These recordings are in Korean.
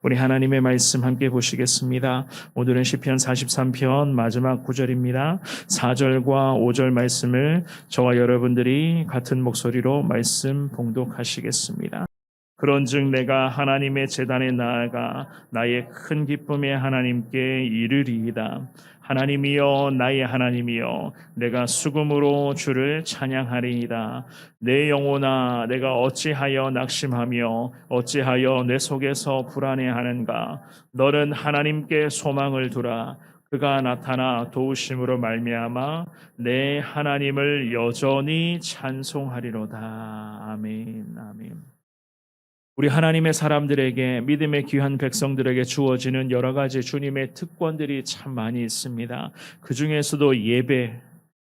우리 하나님의 말씀 함께 보시겠습니다. 오늘은 시편 43편 마지막 구절입니다. 4절과 5절 말씀을 저와 여러분들이 같은 목소리로 말씀 봉독하시겠습니다. 그런즉 내가 하나님의 재단에 나아가 나의 큰 기쁨의 하나님께 이르리이다. 하나님이여 나의 하나님이여 내가 수금으로 주를 찬양하리이다. 내 영혼아 내가 어찌하여 낙심하며 어찌하여 내 속에서 불안해하는가? 너는 하나님께 소망을 두라. 그가 나타나 도우심으로 말미암아 내 하나님을 여전히 찬송하리로다. 아멘 아멘 우리 하나님의 사람들에게 믿음의 귀한 백성들에게 주어지는 여러 가지 주님의 특권들이 참 많이 있습니다. 그 중에서도 예배,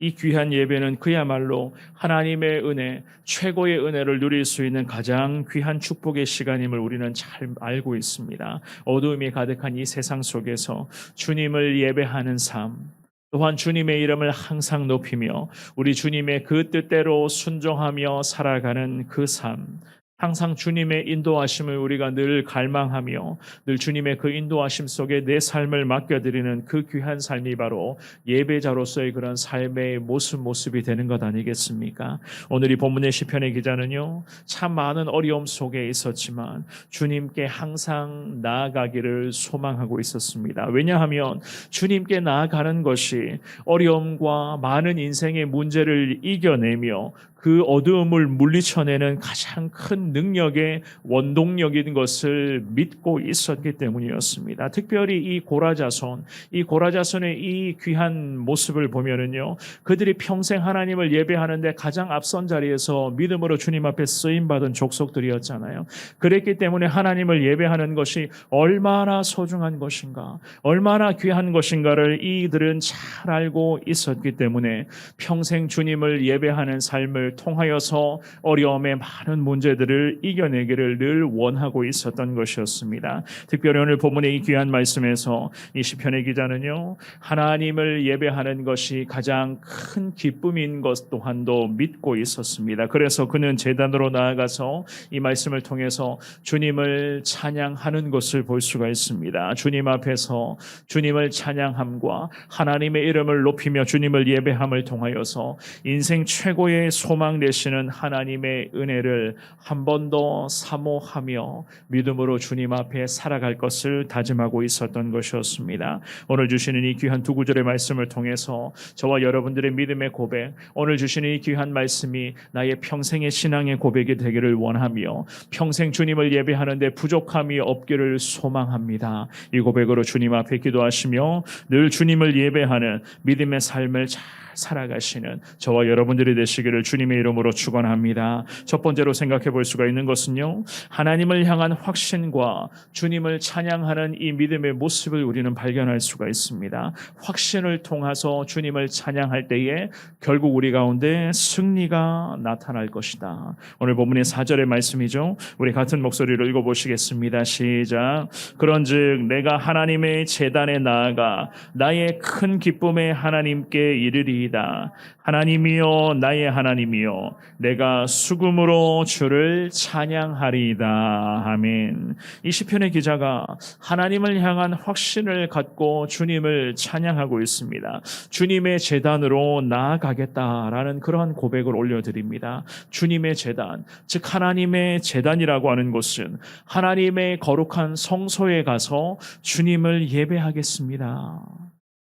이 귀한 예배는 그야말로 하나님의 은혜, 최고의 은혜를 누릴 수 있는 가장 귀한 축복의 시간임을 우리는 잘 알고 있습니다. 어두움이 가득한 이 세상 속에서 주님을 예배하는 삶, 또한 주님의 이름을 항상 높이며 우리 주님의 그 뜻대로 순종하며 살아가는 그 삶, 항상 주님의 인도하심을 우리가 늘 갈망하며 늘 주님의 그 인도하심 속에 내 삶을 맡겨드리는 그 귀한 삶이 바로 예배자로서의 그런 삶의 모습 모습이 되는 것 아니겠습니까? 오늘 이 본문의 시편의 기자는요 참 많은 어려움 속에 있었지만 주님께 항상 나아가기를 소망하고 있었습니다. 왜냐하면 주님께 나아가는 것이 어려움과 많은 인생의 문제를 이겨내며 그 어두움을 물리쳐내는 가장 큰 능력의 원동력인 것을 믿고 있었기 때문이었습니다. 특별히 이 고라자손, 이 고라자손의 이 귀한 모습을 보면은요, 그들이 평생 하나님을 예배하는데 가장 앞선 자리에서 믿음으로 주님 앞에 쓰임 받은 족속들이었잖아요. 그랬기 때문에 하나님을 예배하는 것이 얼마나 소중한 것인가, 얼마나 귀한 것인가를 이들은 잘 알고 있었기 때문에 평생 주님을 예배하는 삶을 통하여서 어려움의 많은 문제들을 이겨내기를 늘 원하고 있었던 것이었습니다. 특별히 오늘 본문의 이 귀한 말씀에서 이 시편의 기자는요. 하나님을 예배하는 것이 가장 큰 기쁨인 것 또한도 믿고 있었습니다. 그래서 그는 제단으로 나아가서 이 말씀을 통해서 주님을 찬양하는 것을 볼 수가 있습니다. 주님 앞에서 주님을 찬양함과 하나님의 이름을 높이며 주님을 예배함을 통하여서 인생 최고의 소망 되시는 하나님의 은혜를 한 번 더 사모하며 믿음으로 주님 앞에 살아갈 것을 다짐하고 있었던 것이었습니다. 오늘 주시는 이 귀한 두 구절의 말씀을 통해서 저와 여러분들의 믿음의 고백, 오늘 주시는 이 귀한 말씀이 나의 평생의 신앙의 고백이 되기를 원하며 평생 주님을 예배하는데 부족함이 없기를 소망합니다. 이 고백으로 주님 앞에 기도하시며 늘 주님을 예배하는 믿음의 삶을 잘 살아가시는 저와 여러분들이 되시기를 주님 의 이름으로 축원합니다. 첫 번째로 생각해 볼 수가 있는 것은요. 하나님을 향한 확신과 주님을 찬양하는 이 믿음의 모습을 우리는 발견할 수가 있습니다. 확신을 통해서 주님을 찬양할 때에 결국 우리 가운데 승리가 나타날 것이다. 오늘 본문의 4절의 말씀이죠. 우리 같은 목소리로 읽어 보시겠습니다. 시작. 그런즉 내가 하나님의 재단에 나아가 나의 큰 기쁨의 하나님께 이르리 이다. 하나님이여 나의 하나님이 여 내가 수금으로 주를 찬양하리이다. 아멘. 이 시편의 기자가 하나님을 향한 확신을 갖고 주님을 찬양하고 있습니다. 주님의 재단으로 나아가겠다라는 그러한 고백을 올려드립니다. 주님의 재단, 즉 하나님의 재단이라고 하는 곳은 하나님의 거룩한 성소에 가서 주님을 예배하겠습니다.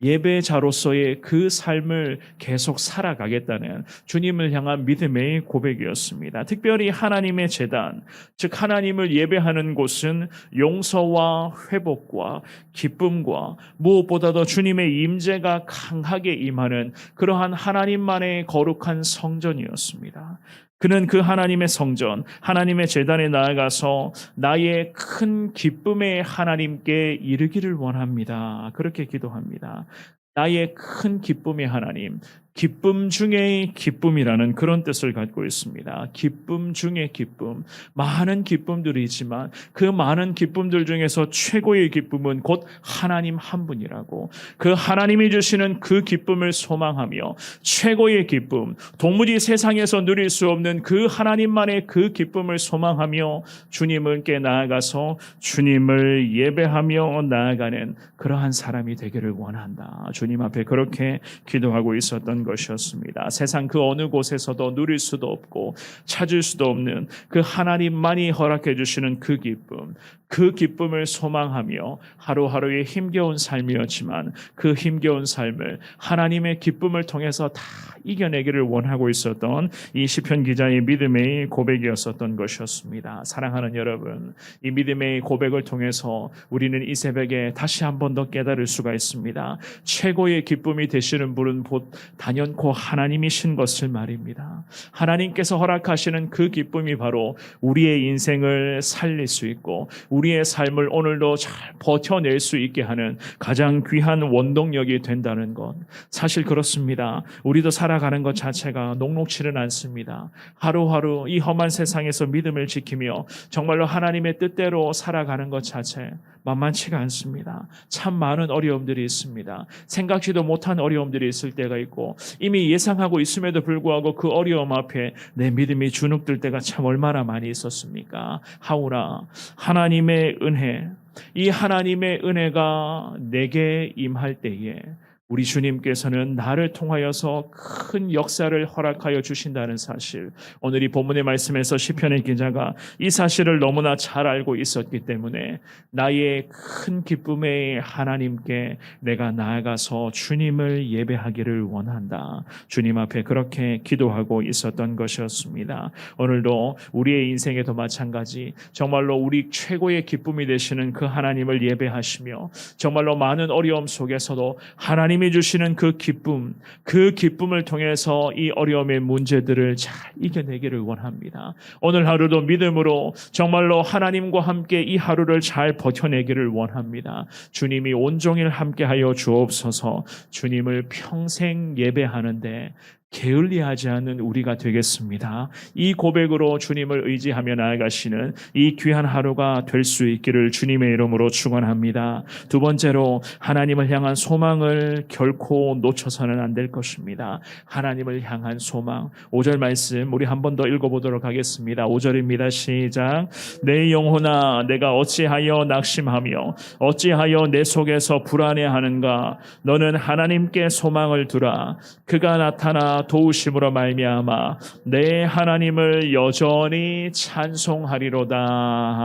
예배자로서의 그 삶을 계속 살아가겠다는 주님을 향한 믿음의 고백이었습니다. 특별히 하나님의 재단, 즉 하나님을 예배하는 곳은 용서와 회복과 기쁨과 무엇보다도 주님의 임재가 강하게 임하는 그러한 하나님만의 거룩한 성전이었습니다. 그는 그 하나님의 성전, 하나님의 재단에 나아가서 나의 큰 기쁨의 하나님께 이르기를 원합니다. 그렇게 기도합니다. 나의 큰 기쁨의 하나님, 기쁨 중에 기쁨이라는 그런 뜻을 갖고 있습니다. 기쁨 중에 기쁨. 많은 기쁨들이지만 그 많은 기쁨들 중에서 최고의 기쁨은 곧 하나님 한 분이라고 그 하나님이 주시는 그 기쁨을 소망하며 최고의 기쁨, 도무지 세상에서 누릴 수 없는 그 하나님만의 그 기쁨을 소망하며 주님께 나아가서 주님을 예배하며 나아가는 그러한 사람이 되기를 원한다. 주님 앞에 그렇게 기도하고 있었던 것이었습니다. 세상 그 어느 곳에서도 누릴 수도 없고 찾을 수도 없는 그 하나님만이 허락해 주시는 그 기쁨, 그 기쁨을 소망하며 하루하루의 힘겨운 삶이었지만 그 힘겨운 삶을 하나님의 기쁨을 통해서 다 이겨내기를 원하고 있었던 이 시편 기자의 믿음의 고백이었었던 것이었습니다. 사랑하는 여러분, 이 믿음의 고백을 통해서 우리는 이 새벽에 다시 한 번 더 깨달을 수가 있습니다. 최고의 기쁨이 되시는 분은 곧 단연코 하나님이신 것을 말입니다. 하나님께서 허락하시는 그 기쁨이 바로 우리의 인생을 살릴 수 있고 우리의 삶을 오늘도 잘 버텨낼 수 있게 하는 가장 귀한 원동력이 된다는 것. 사실 그렇습니다. 우리도 살아가는 것 자체가 녹록치는 않습니다. 하루하루 이 험한 세상에서 믿음을 지키며 정말로 하나님의 뜻대로 살아가는 것 자체 만만치가 않습니다. 참 많은 어려움들이 있습니다. 생각지도 못한 어려움들이 있을 때가 있고 이미 예상하고 있음에도 불구하고 그 어려움 앞에 내 믿음이 주눅들 때가 참 얼마나 많이 있었습니까? 하오라 하나님의 은혜 이 하나님의 은혜가 내게 임할 때에 우리 주님께서는 나를 통하여서 큰 역사를 허락하여 주신다는 사실. 오늘 이 본문의 말씀에서 시편의 기자가 이 사실을 너무나 잘 알고 있었기 때문에 나의 큰 기쁨의 하나님께 내가 나아가서 주님을 예배하기를 원한다. 주님 앞에 그렇게 기도하고 있었던 것이었습니다. 오늘도 우리의 인생에도 마찬가지 정말로 우리 최고의 기쁨이 되시는 그 하나님을 예배하시며 정말로 많은 어려움 속에서도 하나님 하나님이 주시는 그 기쁨, 그 기쁨을 통해서 이 어려움의 문제들을 잘 이겨내기를 원합니다. 오늘 하루도 믿음으로 정말로 하나님과 함께 이 하루를 잘 버텨내기를 원합니다. 주님이 온종일 함께하여 주옵소서 주님을 평생 예배하는데 게을리하지 않는 우리가 되겠습니다. 이 고백으로 주님을 의지하며 나아가시는 이 귀한 하루가 될 수 있기를 주님의 이름으로 축원합니다. 두 번째로 하나님을 향한 소망을 결코 놓쳐서는 안 될 것입니다. 하나님을 향한 소망. 5절 말씀 우리 한 번 더 읽어 보도록 하겠습니다. 5절입니다. 시작. 내 영혼아 내가 어찌하여 낙심하며 어찌하여 내 속에서 불안해하는가 너는 하나님께 소망을 두라 그가 나타나 도우심으로 말미암아 내 하나님을 여전히 찬송하리로다.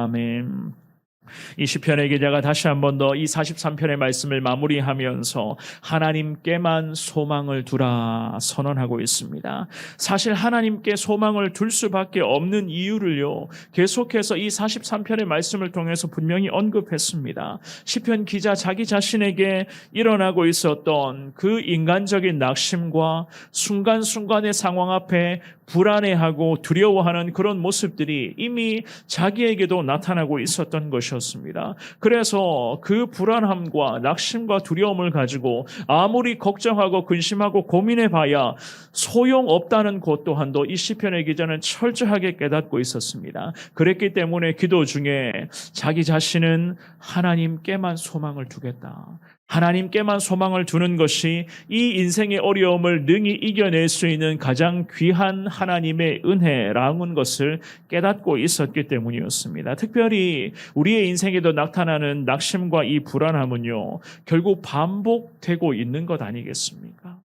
아멘. 이 시편의 기자가 다시 한 번 더 이 43편의 말씀을 마무리하면서 하나님께만 소망을 두라 선언하고 있습니다. 사실 하나님께 소망을 둘 수밖에 없는 이유를요. 계속해서 이 43편의 말씀을 통해서 분명히 언급했습니다. 시편 기자 자기 자신에게 일어나고 있었던 그 인간적인 낙심과 순간순간의 상황 앞에 불안해하고 두려워하는 그런 모습들이 이미 자기에게도 나타나고 있었던 것이었습니다. 그래서 그 불안함과 낙심과 두려움을 가지고 아무리 걱정하고 근심하고 고민해 봐야 소용없다는 것 또한도 이 시편의 기자는 철저하게 깨닫고 있었습니다. 그랬기 때문에 기도 중에 자기 자신은 하나님께만 소망을 두겠다. 하나님께만 소망을 두는 것이 이 인생의 어려움을 능히 이겨낼 수 있는 가장 귀한 하나님의 은혜라는 것을 깨닫고 있었기 때문이었습니다. 특별히 우리의 인생에도 나타나는 낙심과 이 불안함은요, 결국 반복되고 있는 것 아니겠습니까?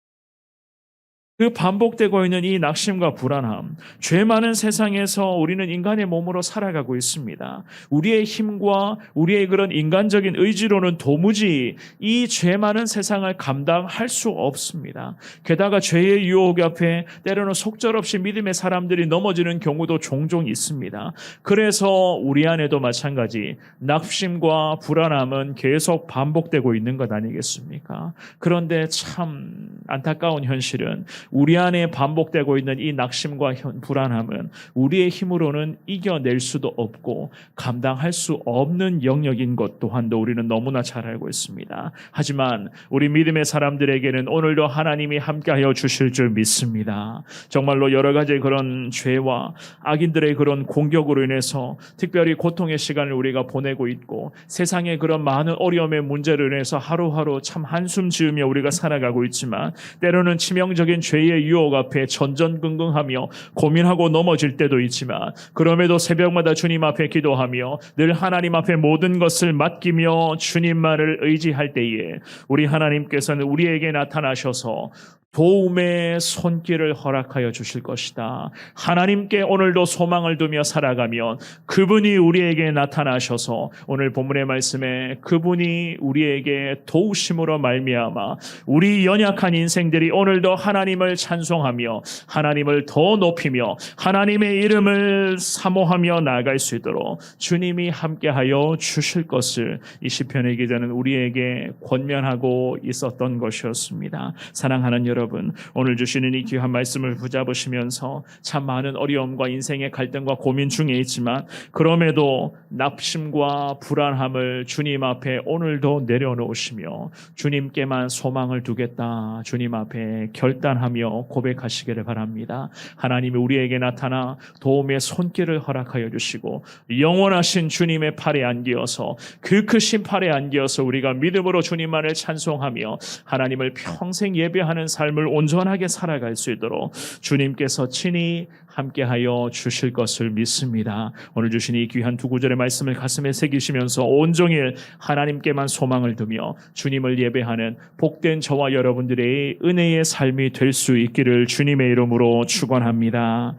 그 반복되고 있는 이 낙심과 불안함, 죄 많은 세상에서 우리는 인간의 몸으로 살아가고 있습니다. 우리의 힘과 우리의 그런 인간적인 의지로는 도무지 이 죄 많은 세상을 감당할 수 없습니다. 게다가 죄의 유혹 앞에 때로는 속절없이 믿음의 사람들이 넘어지는 경우도 종종 있습니다. 그래서 우리 안에도 마찬가지 낙심과 불안함은 계속 반복되고 있는 것 아니겠습니까? 그런데 참 안타까운 현실은 우리 안에 반복되고 있는 이 낙심과 현- 불안함은 우리의 힘으로는 이겨낼 수도 없고 감당할 수 없는 영역인 것 또한도 우리는 너무나 잘 알고 있습니다. 하지만 우리 믿음의 사람들에게는 오늘도 하나님이 함께하여 주실 줄 믿습니다. 정말로 여러 가지 그런 죄와 악인들의 그런 공격으로 인해서 특별히 고통의 시간을 우리가 보내고 있고 세상의 그런 많은 어려움의 문제로 인해서 하루하루 참 한숨 지으며 우리가 살아가고 있지만 때로는 치명적인 죄의 유혹 앞에 전전긍긍하며 고민하고 넘어질 때도 있지만 그럼에도 새벽마다 주님 앞에 기도하며 늘 하나님 앞에 모든 것을 맡기며 주님만을 의지할 때에 우리 하나님께서는 우리에게 나타나셔서 도움의 손길을 허락하여 주실 것이다. 하나님께 오늘도 소망을 두며 살아가면 그분이 우리에게 나타나셔서 오늘 본문의 말씀에 그분이 우리에게 도우심으로 말미암아 우리 연약한 인생들이 오늘도 하나님을 찬송하며 하나님을 더 높이며 하나님의 이름을 사모하며 나아갈 수 있도록 주님이 함께하여 주실 것을 이 시편의 기자는 우리에게 권면하고 있었던 것이었습니다. 사랑하는 여러분, 오늘 주시는 이 귀한 말씀을 붙잡으시면서 참 많은 어려움과 인생의 갈등과 고민 중에 있지만 그럼에도 낙심과 불안함을 주님 앞에 오늘도 내려놓으시며 주님께만 소망을 두겠다. 주님 앞에 결단하며 고백하시기를 바랍니다. 하나님이 우리에게 나타나 도움의 손길을 허락하여 주시고 영원하신 주님의 팔에 안기어서 그 크신 팔에 안기어서 우리가 믿음으로 주님만을 찬송하며 하나님을 평생 예배하는 삶을 온전하게 살아갈 수 있도록 주님께서 친히 함께하여 주실 것을 믿습니다. 오늘 주신 이 귀한 두 구절의 말씀을 가슴에 새기시면서 온종일 하나님께만 소망을 두며 주님을 예배하는 복된 저와 여러분들의 은혜의 삶이 될 수 있기를 주님의 이름으로 축원합니다.